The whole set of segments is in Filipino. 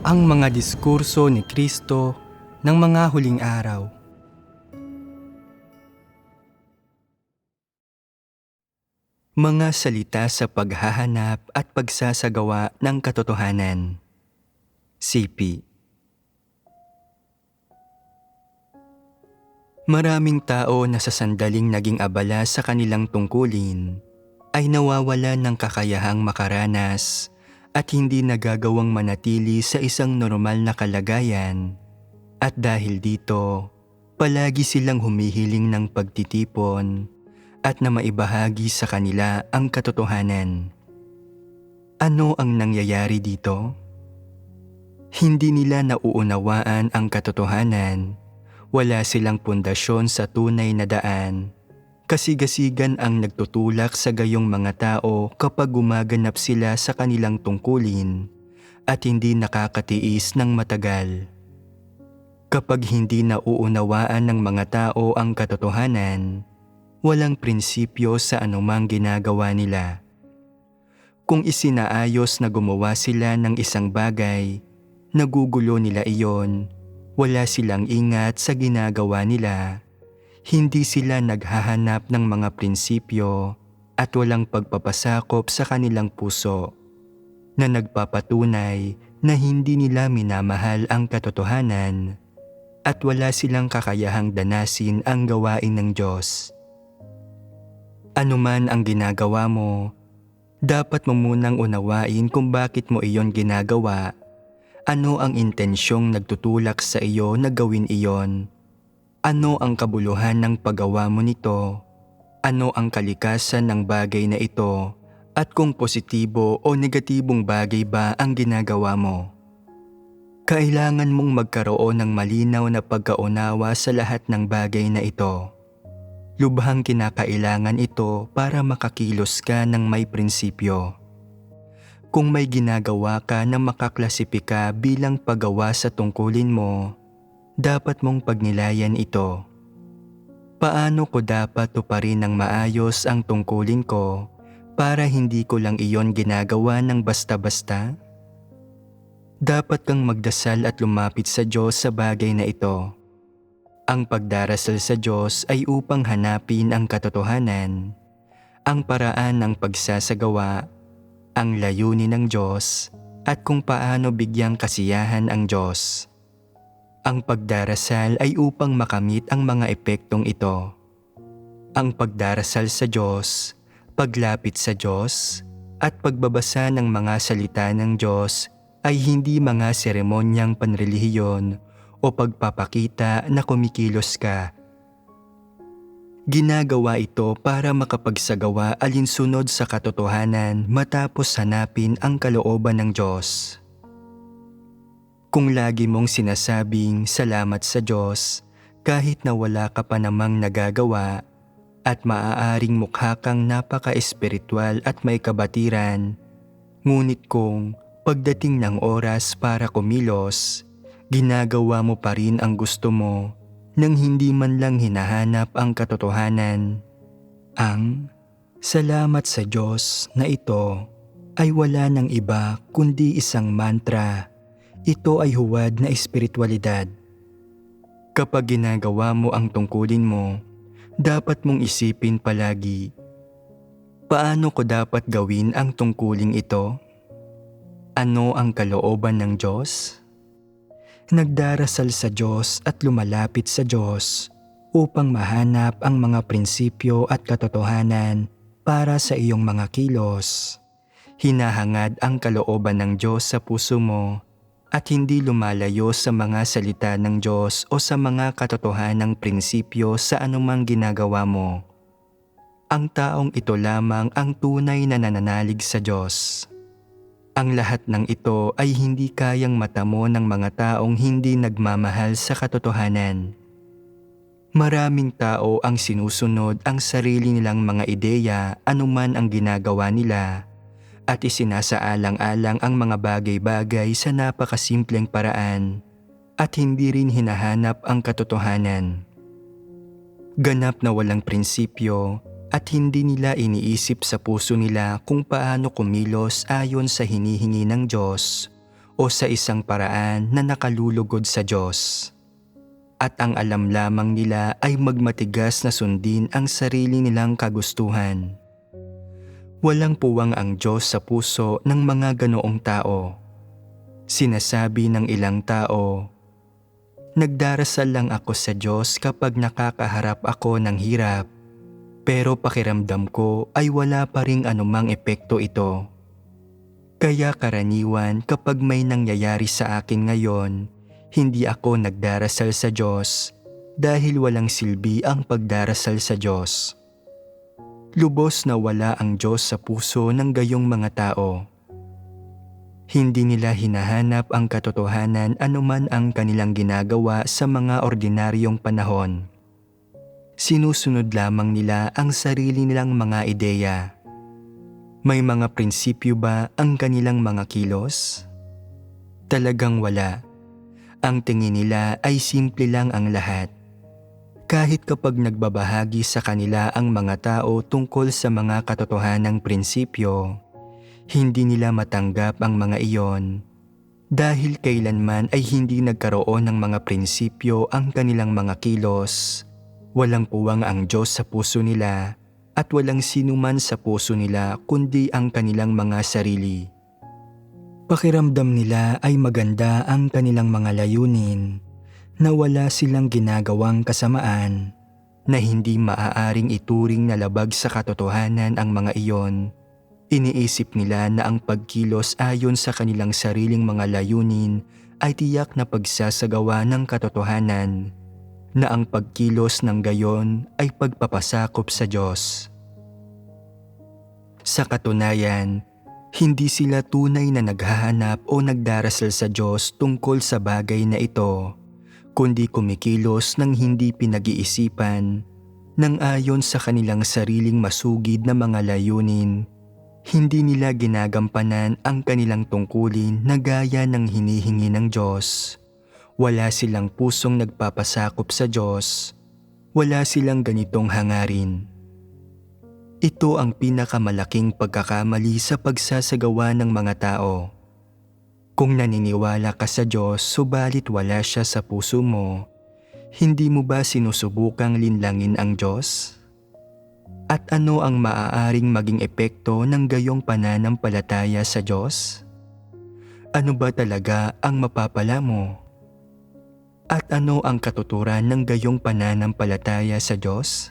ang mga diskurso ni Kristo ng mga huling araw. Mga salita sa paghahanap at pagsasagawa ng katotohanan. CP Maraming tao na sa sandaling naging abala sa kanilang tungkulin ay nawawala ng kakayahang makaranas at hindi nagagawang manatili sa isang normal na kalagayan. At dahil dito, palagi silang humihiling ng pagtitipon at na maibahagi sa kanila ang katotohanan. Ano ang nangyayari dito? Hindi nila nauunawaan ang katotohanan. Wala silang pundasyon sa tunay na daan Kasigasigan ang nagtutulak sa gayong mga tao kapag gumaganap sila sa kanilang tungkulin at hindi nakakatiis ng matagal. Kapag hindi nauunawaan ng mga tao ang katotohanan, walang prinsipyo sa anumang ginagawa nila. Kung isinaayos na gumawa sila ng isang bagay, nagugulo nila iyon, wala silang ingat sa ginagawa nila hindi sila naghahanap ng mga prinsipyo at walang pagpapasakop sa kanilang puso na nagpapatunay na hindi nila minamahal ang katotohanan at wala silang kakayahang danasin ang gawain ng Diyos. Ano man ang ginagawa mo, dapat mo munang unawain kung bakit mo iyon ginagawa, ano ang intensyong nagtutulak sa iyo na gawin iyon ano ang kabuluhan ng paggawa mo nito? Ano ang kalikasan ng bagay na ito? At kung positibo o negatibong bagay ba ang ginagawa mo? Kailangan mong magkaroon ng malinaw na pagkaunawa sa lahat ng bagay na ito. Lubhang kinakailangan ito para makakilos ka ng may prinsipyo. Kung may ginagawa ka na makaklasipika bilang paggawa sa tungkulin mo, dapat mong pagnilayan ito. Paano ko dapat tuparin ng maayos ang tungkulin ko para hindi ko lang iyon ginagawa ng basta-basta? Dapat kang magdasal at lumapit sa Diyos sa bagay na ito. Ang pagdarasal sa Diyos ay upang hanapin ang katotohanan, ang paraan ng pagsasagawa, ang layunin ng Diyos, at kung paano bigyang kasiyahan ang Diyos. Ang pagdarasal ay upang makamit ang mga epektong ito. Ang pagdarasal sa Diyos, paglapit sa Diyos, at pagbabasa ng mga salita ng Diyos ay hindi mga seremonyang panrelihiyon o pagpapakita na kumikilos ka. Ginagawa ito para makapagsagawa alinsunod sa katotohanan matapos hanapin ang kalooban ng Diyos. Kung lagi mong sinasabing salamat sa Diyos kahit na wala ka pa namang nagagawa at maaaring mukha kang napaka-espiritual at may kabatiran, ngunit kung pagdating ng oras para kumilos, ginagawa mo pa rin ang gusto mo nang hindi man lang hinahanap ang katotohanan. Ang salamat sa Diyos na ito ay wala ng iba kundi isang mantra ito ay huwad na espiritualidad. Kapag ginagawa mo ang tungkulin mo, dapat mong isipin palagi, paano ko dapat gawin ang tungkuling ito? Ano ang kalooban ng Diyos? Nagdarasal sa Diyos at lumalapit sa Diyos upang mahanap ang mga prinsipyo at katotohanan para sa iyong mga kilos. Hinahangad ang kalooban ng Diyos sa puso mo at hindi lumalayo sa mga salita ng Diyos o sa mga katotohanang prinsipyo sa anumang ginagawa mo. Ang taong ito lamang ang tunay na nananalig sa Diyos. Ang lahat ng ito ay hindi kayang matamo ng mga taong hindi nagmamahal sa katotohanan. Maraming tao ang sinusunod ang sarili nilang mga ideya anuman ang ginagawa nila at isinasaalang-alang ang mga bagay-bagay sa napakasimpleng paraan at hindi rin hinahanap ang katotohanan. Ganap na walang prinsipyo at hindi nila iniisip sa puso nila kung paano kumilos ayon sa hinihingi ng Diyos o sa isang paraan na nakalulugod sa Diyos. At ang alam lamang nila ay magmatigas na sundin ang sarili nilang kagustuhan. Walang puwang ang Diyos sa puso ng mga ganoong tao. Sinasabi ng ilang tao, Nagdarasal lang ako sa Diyos kapag nakakaharap ako ng hirap, pero pakiramdam ko ay wala pa ring anumang epekto ito. Kaya karaniwan kapag may nangyayari sa akin ngayon, hindi ako nagdarasal sa Diyos dahil walang silbi ang pagdarasal sa Diyos. Lubos na wala ang Diyos sa puso ng gayong mga tao. Hindi nila hinahanap ang katotohanan anuman ang kanilang ginagawa sa mga ordinaryong panahon. Sinusunod lamang nila ang sarili nilang mga ideya. May mga prinsipyo ba ang kanilang mga kilos? Talagang wala. Ang tingin nila ay simple lang ang lahat. Kahit kapag nagbabahagi sa kanila ang mga tao tungkol sa mga katotohanang prinsipyo, hindi nila matanggap ang mga iyon dahil kailanman ay hindi nagkaroon ng mga prinsipyo ang kanilang mga kilos. Walang puwang ang Diyos sa puso nila at walang sinuman sa puso nila kundi ang kanilang mga sarili. Pakiramdam nila ay maganda ang kanilang mga layunin na wala silang ginagawang kasamaan na hindi maaaring ituring na labag sa katotohanan ang mga iyon Iniisip nila na ang pagkilos ayon sa kanilang sariling mga layunin ay tiyak na pagsasagawa ng katotohanan na ang pagkilos ng gayon ay pagpapasakop sa Diyos. Sa katunayan, hindi sila tunay na naghahanap o nagdarasal sa Diyos tungkol sa bagay na ito, kundi kumikilos ng hindi pinag-iisipan ng ayon sa kanilang sariling masugid na mga layunin hindi nila ginagampanan ang kanilang tungkulin na gaya ng hinihingi ng Diyos. Wala silang pusong nagpapasakop sa Diyos. Wala silang ganitong hangarin. Ito ang pinakamalaking pagkakamali sa pagsasagawa ng mga tao. Kung naniniwala ka sa Diyos subalit wala siya sa puso mo, hindi mo ba sinusubukang linlangin ang Diyos? At ano ang maaaring maging epekto ng gayong pananampalataya sa Diyos? Ano ba talaga ang mapapala mo? At ano ang katuturan ng gayong pananampalataya sa Diyos?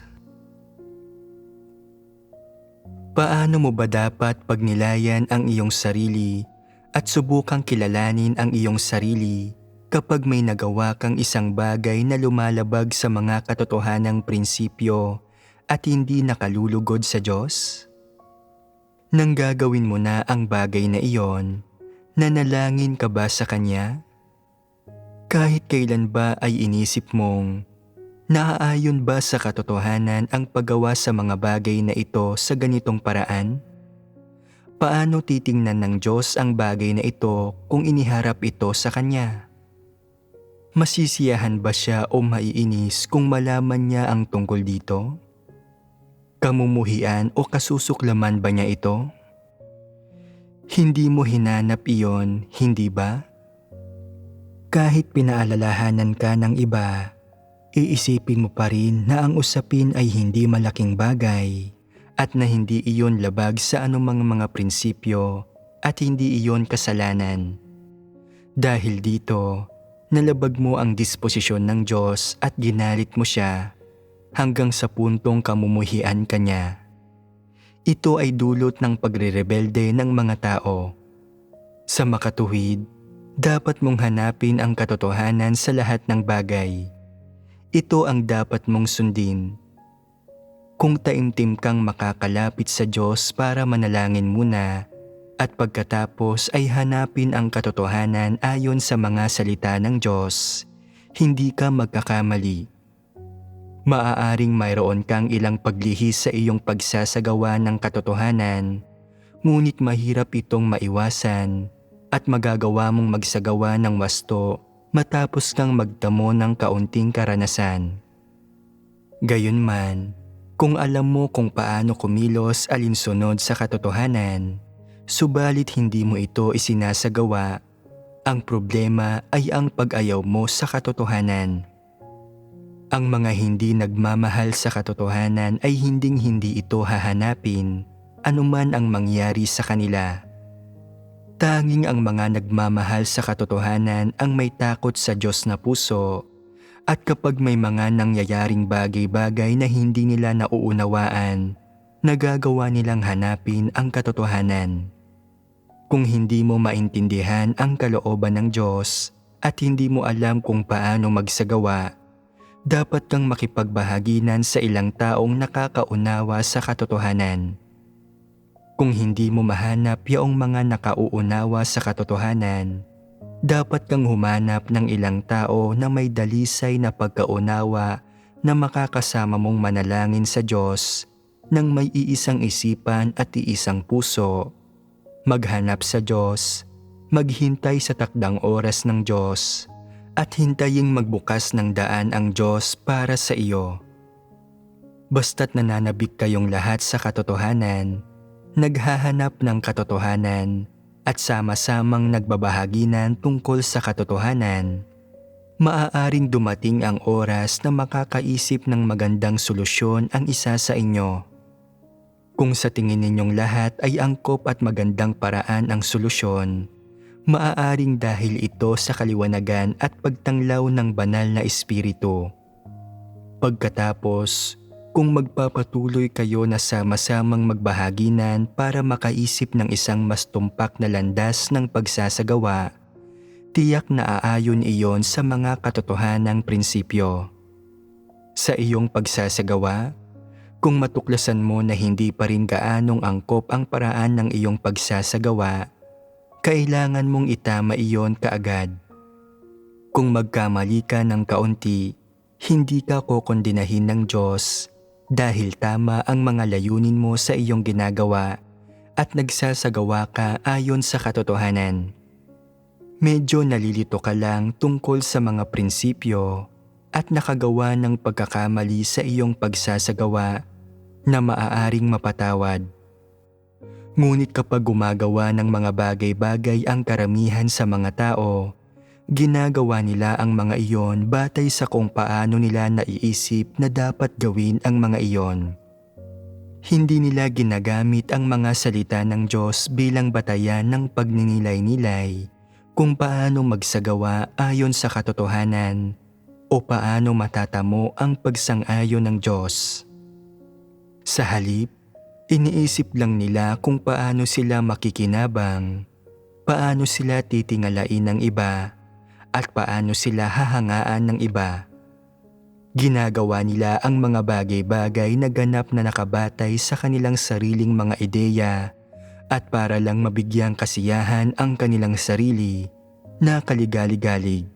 Paano mo ba dapat pagnilayan ang iyong sarili at subukang kilalanin ang iyong sarili kapag may nagawa kang isang bagay na lumalabag sa mga katotohanang prinsipyo at hindi nakalulugod sa Diyos? Nang gagawin mo na ang bagay na iyon, nanalangin ka ba sa Kanya? Kahit kailan ba ay inisip mong, naaayon ba sa katotohanan ang paggawa sa mga bagay na ito sa ganitong paraan? Paano titingnan ng Diyos ang bagay na ito kung iniharap ito sa Kanya? Masisiyahan ba siya o maiinis kung malaman niya ang tungkol dito? Kamumuhian o kasusuklaman ba niya ito? Hindi mo hinanap iyon, hindi ba? Kahit pinaalalahanan ka ng iba, iisipin mo pa rin na ang usapin ay hindi malaking bagay at na hindi iyon labag sa anumang mga prinsipyo at hindi iyon kasalanan. Dahil dito, nalabag mo ang disposisyon ng Diyos at ginalit mo siya hanggang sa puntong kamumuhian ka niya. Ito ay dulot ng pagrerebelde ng mga tao. Sa makatuwid, dapat mong hanapin ang katotohanan sa lahat ng bagay. Ito ang dapat mong sundin. Kung taimtim kang makakalapit sa Diyos para manalangin muna at pagkatapos ay hanapin ang katotohanan ayon sa mga salita ng Diyos, hindi ka magkakamali Maaaring mayroon kang ilang paglihis sa iyong pagsasagawa ng katotohanan, ngunit mahirap itong maiwasan at magagawa mong magsagawa ng wasto matapos kang magdamo ng kaunting karanasan. Gayunman, kung alam mo kung paano kumilos alinsunod sa katotohanan, subalit hindi mo ito isinasagawa, Ang problema ay ang pag-ayaw mo sa katotohanan. Ang mga hindi nagmamahal sa katotohanan ay hinding-hindi ito hahanapin anuman ang mangyari sa kanila. Tanging ang mga nagmamahal sa katotohanan ang may takot sa Diyos na puso at kapag may mga nangyayaring bagay-bagay na hindi nila nauunawaan, nagagawa nilang hanapin ang katotohanan. Kung hindi mo maintindihan ang kalooban ng Diyos at hindi mo alam kung paano magsagawa, dapat kang makipagbahaginan sa ilang taong nakakaunawa sa katotohanan. Kung hindi mo mahanap yaong mga nakauunawa sa katotohanan, dapat kang humanap ng ilang tao na may dalisay na pagkaunawa na makakasama mong manalangin sa Diyos ng may iisang isipan at iisang puso maghanap sa Diyos, maghintay sa takdang oras ng Diyos, at hintaying magbukas ng daan ang Diyos para sa iyo. Basta't nananabik kayong lahat sa katotohanan, naghahanap ng katotohanan, at sama-samang nagbabahaginan tungkol sa katotohanan, maaaring dumating ang oras na makakaisip ng magandang solusyon ang isa sa inyo. Kung sa tingin ninyong lahat ay angkop at magandang paraan ang solusyon, maaaring dahil ito sa kaliwanagan at pagtanglaw ng banal na espiritu. Pagkatapos, kung magpapatuloy kayo na sama-samang magbahaginan para makaisip ng isang mas tumpak na landas ng pagsasagawa, tiyak na aayon iyon sa mga katotohanang prinsipyo. Sa iyong pagsasagawa, kung matuklasan mo na hindi pa rin gaanong angkop ang paraan ng iyong pagsasagawa, kailangan mong itama iyon kaagad. Kung magkamali ka ng kaunti, hindi ka kokondinahin ng Diyos dahil tama ang mga layunin mo sa iyong ginagawa at nagsasagawa ka ayon sa katotohanan. Medyo nalilito ka lang tungkol sa mga prinsipyo at nakagawa ng pagkakamali sa iyong pagsasagawa na maaaring mapatawad. Ngunit kapag gumagawa ng mga bagay-bagay ang karamihan sa mga tao, ginagawa nila ang mga iyon batay sa kung paano nila naiisip na dapat gawin ang mga iyon. Hindi nila ginagamit ang mga salita ng Diyos bilang batayan ng pagninilay-nilay kung paano magsagawa ayon sa katotohanan o paano matatamo ang pagsang-ayon ng Diyos. Sa halip, iniisip lang nila kung paano sila makikinabang, paano sila titingalain ng iba, at paano sila hahangaan ng iba. Ginagawa nila ang mga bagay-bagay na ganap na nakabatay sa kanilang sariling mga ideya at para lang mabigyang kasiyahan ang kanilang sarili na kaligali-galig.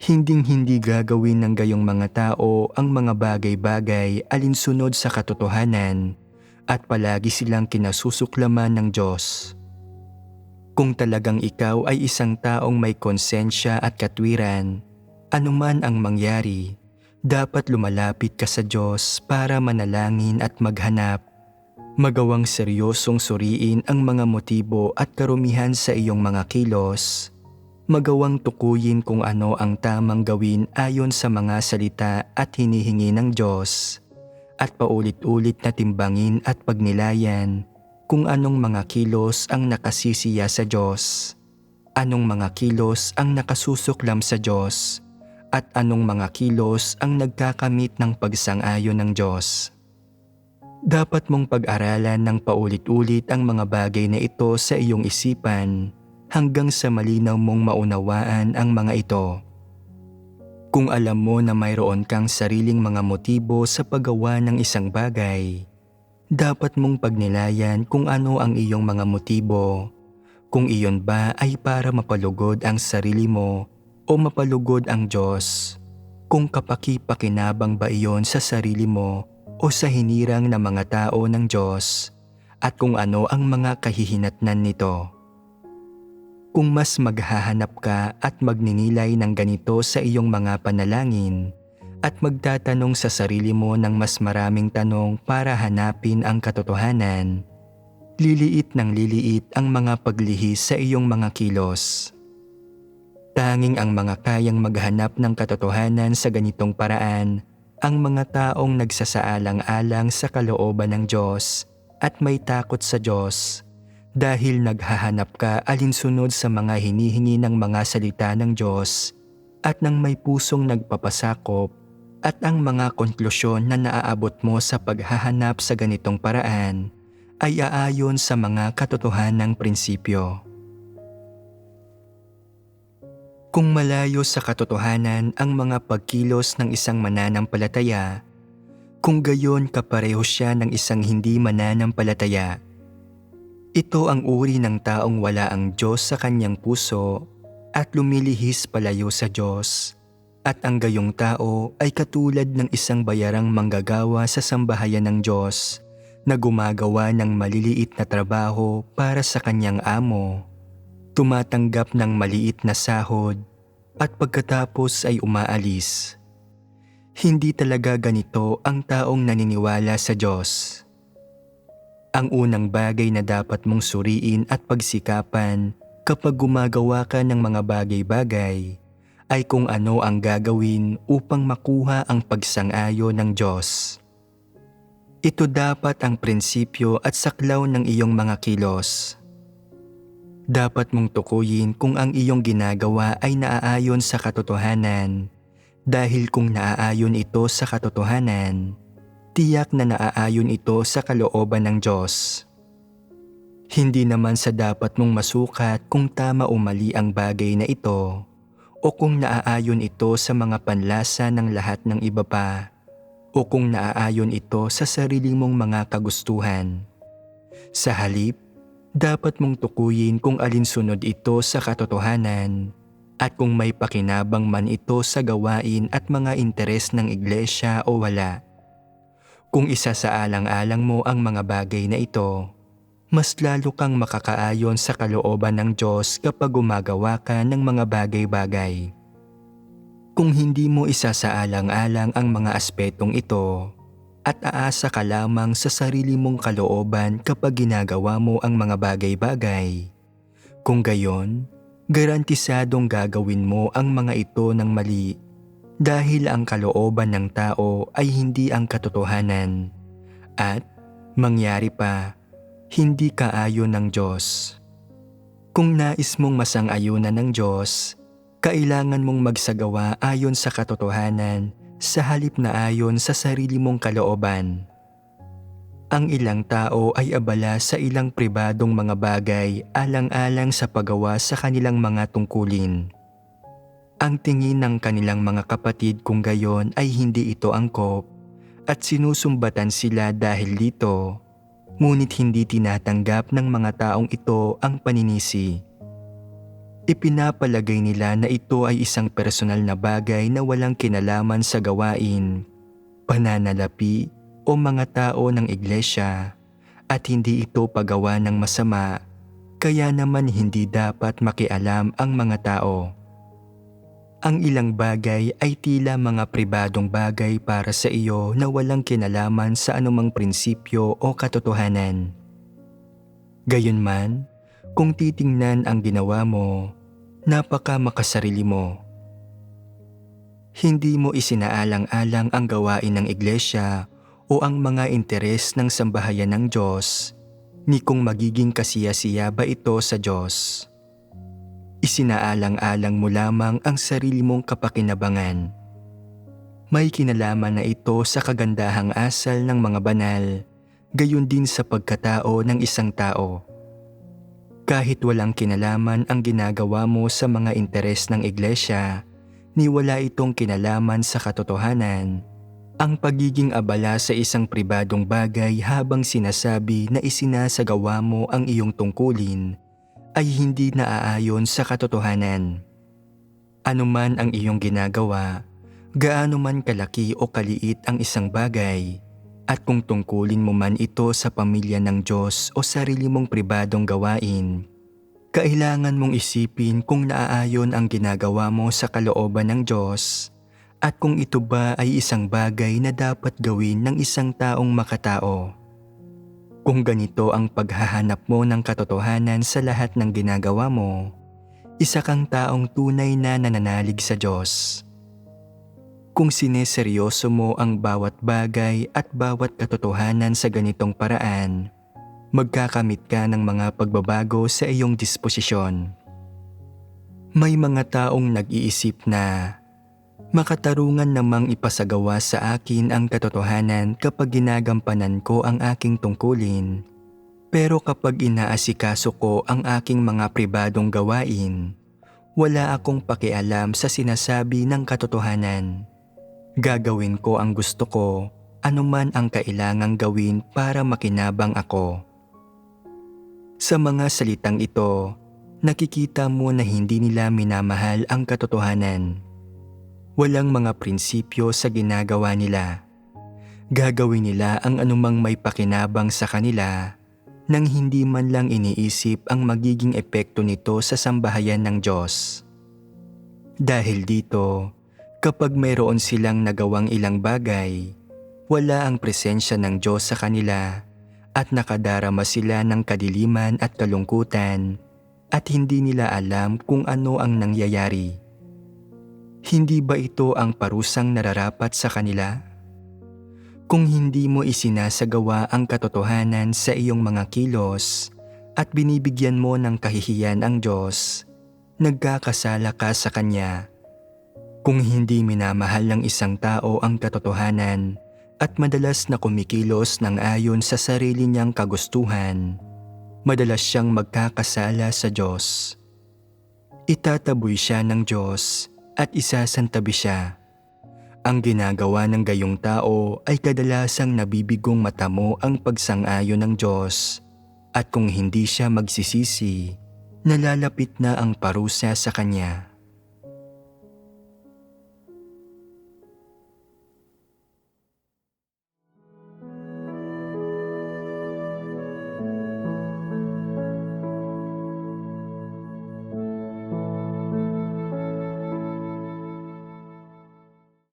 Hinding-hindi gagawin ng gayong mga tao ang mga bagay-bagay alinsunod sa katotohanan at palagi silang kinasusuklaman ng Diyos. Kung talagang ikaw ay isang taong may konsensya at katwiran, anuman ang mangyari, dapat lumalapit ka sa Diyos para manalangin at maghanap. Magawang seryosong suriin ang mga motibo at karumihan sa iyong mga kilos. Magawang tukuyin kung ano ang tamang gawin ayon sa mga salita at hinihingi ng Diyos. At paulit-ulit na timbangin at pagnilayan kung anong mga kilos ang nakasisiya sa Diyos. Anong mga kilos ang nakasusuklam sa Diyos at anong mga kilos ang nagkakamit ng pagsang-ayon ng Diyos. Dapat mong pag-aralan ng paulit-ulit ang mga bagay na ito sa iyong isipan hanggang sa malinaw mong maunawaan ang mga ito. Kung alam mo na mayroon kang sariling mga motibo sa paggawa ng isang bagay, dapat mong pagnilayan kung ano ang iyong mga motibo. Kung iyon ba ay para mapalugod ang sarili mo o mapalugod ang Diyos. Kung kapaki-pakinabang ba iyon sa sarili mo o sa hinirang ng mga tao ng Diyos at kung ano ang mga kahihinatnan nito. Kung mas maghahanap ka at magninilay ng ganito sa iyong mga panalangin at magtatanong sa sarili mo ng mas maraming tanong para hanapin ang katotohanan, liliit ng liliit ang mga paglihis sa iyong mga kilos. Tanging ang mga kayang maghanap ng katotohanan sa ganitong paraan ang mga taong nagsasaalang-alang sa kalooban ng Diyos at may takot sa Diyos dahil naghahanap ka alinsunod sa mga hinihingi ng mga salita ng Diyos at ng may pusong nagpapasakop at ang mga konklusyon na naaabot mo sa paghahanap sa ganitong paraan ay aayon sa mga katotohanang prinsipyo. Kung malayo sa katotohanan ang mga pagkilos ng isang mananampalataya, kung gayon kapareho siya ng isang hindi mananampalataya, ito ang uri ng taong wala ang Diyos sa kanyang puso at lumilihis palayo sa Diyos. At ang gayong tao ay katulad ng isang bayarang manggagawa sa sambahayan ng Diyos na gumagawa ng maliliit na trabaho para sa kanyang amo tumatanggap ng maliit na sahod at pagkatapos ay umaalis. Hindi talaga ganito ang taong naniniwala sa Diyos. Ang unang bagay na dapat mong suriin at pagsikapan kapag gumagawa ka ng mga bagay-bagay ay kung ano ang gagawin upang makuha ang pagsang-ayo ng Diyos. Ito dapat ang prinsipyo at saklaw ng iyong mga kilos dapat mong tukuyin kung ang iyong ginagawa ay naaayon sa katotohanan. Dahil kung naaayon ito sa katotohanan, tiyak na naaayon ito sa kalooban ng Diyos. Hindi naman sa dapat mong masukat kung tama o mali ang bagay na ito o kung naaayon ito sa mga panlasa ng lahat ng iba pa o kung naaayon ito sa sarili mong mga kagustuhan. Sa halip, dapat mong tukuyin kung alinsunod ito sa katotohanan at kung may pakinabang man ito sa gawain at mga interes ng iglesia o wala. Kung isa sa alang-alang mo ang mga bagay na ito, mas lalo kang makakaayon sa kalooban ng Diyos kapag gumagawa ka ng mga bagay-bagay. Kung hindi mo isa sa alang-alang ang mga aspetong ito, at aasa ka lamang sa sarili mong kalooban kapag ginagawa mo ang mga bagay-bagay. Kung gayon, garantisadong gagawin mo ang mga ito ng mali dahil ang kalooban ng tao ay hindi ang katotohanan at mangyari pa, hindi kaayon ng Diyos. Kung nais mong masang-ayunan ng Diyos, kailangan mong magsagawa ayon sa katotohanan sa halip na ayon sa sarili mong kalooban. Ang ilang tao ay abala sa ilang pribadong mga bagay alang-alang sa paggawa sa kanilang mga tungkulin. Ang tingin ng kanilang mga kapatid kung gayon ay hindi ito angkop at sinusumbatan sila dahil dito, ngunit hindi tinatanggap ng mga taong ito ang paninisi. Ipinapalagay nila na ito ay isang personal na bagay na walang kinalaman sa gawain, pananalapi o mga tao ng iglesia at hindi ito pagawa ng masama kaya naman hindi dapat makialam ang mga tao. Ang ilang bagay ay tila mga pribadong bagay para sa iyo na walang kinalaman sa anumang prinsipyo o katotohanan. Gayunman, kung titingnan ang ginawa mo, napaka makasarili mo. Hindi mo isinaalang-alang ang gawain ng iglesia o ang mga interes ng sambahayan ng Diyos, ni kung magiging kasiya-siya ba ito sa Diyos. Isinaalang-alang mo lamang ang sarili mong kapakinabangan. May kinalaman na ito sa kagandahang asal ng mga banal, gayon din sa pagkatao ng isang tao. Kahit walang kinalaman ang ginagawa mo sa mga interes ng iglesia, ni wala itong kinalaman sa katotohanan. Ang pagiging abala sa isang pribadong bagay habang sinasabi na isinasagawa mo ang iyong tungkulin ay hindi naaayon sa katotohanan. Ano man ang iyong ginagawa, gaano man kalaki o kaliit ang isang bagay, at kung tungkulin mo man ito sa pamilya ng Diyos o sarili mong pribadong gawain, kailangan mong isipin kung naaayon ang ginagawa mo sa kalooban ng Diyos at kung ito ba ay isang bagay na dapat gawin ng isang taong makatao. Kung ganito ang paghahanap mo ng katotohanan sa lahat ng ginagawa mo, isa kang taong tunay na nananalig sa Diyos. Kung sineseryoso mo ang bawat bagay at bawat katotohanan sa ganitong paraan, magkakamit ka ng mga pagbabago sa iyong disposisyon. May mga taong nag-iisip na makatarungan namang ipasagawa sa akin ang katotohanan kapag ginagampanan ko ang aking tungkulin. Pero kapag inaasikaso ko ang aking mga pribadong gawain, wala akong pakialam sa sinasabi ng katotohanan. Gagawin ko ang gusto ko, anuman ang kailangang gawin para makinabang ako. Sa mga salitang ito, nakikita mo na hindi nila minamahal ang katotohanan. Walang mga prinsipyo sa ginagawa nila. Gagawin nila ang anumang may pakinabang sa kanila nang hindi man lang iniisip ang magiging epekto nito sa sambahayan ng Diyos. Dahil dito, kapag mayroon silang nagawang ilang bagay, wala ang presensya ng Diyos sa kanila at nakadarama sila ng kadiliman at kalungkutan at hindi nila alam kung ano ang nangyayari. Hindi ba ito ang parusang nararapat sa kanila? Kung hindi mo isinasagawa ang katotohanan sa iyong mga kilos at binibigyan mo ng kahihiyan ang Diyos, nagkakasala ka sa Kanya. Kung hindi minamahal ng isang tao ang katotohanan at madalas na kumikilos ng ayon sa sarili niyang kagustuhan, madalas siyang magkakasala sa Diyos. Itataboy siya ng Diyos at isasantabi siya. Ang ginagawa ng gayong tao ay kadalasang nabibigong mata mo ang pagsang-ayon ng Diyos at kung hindi siya magsisisi, nalalapit na ang parusa sa Kanya.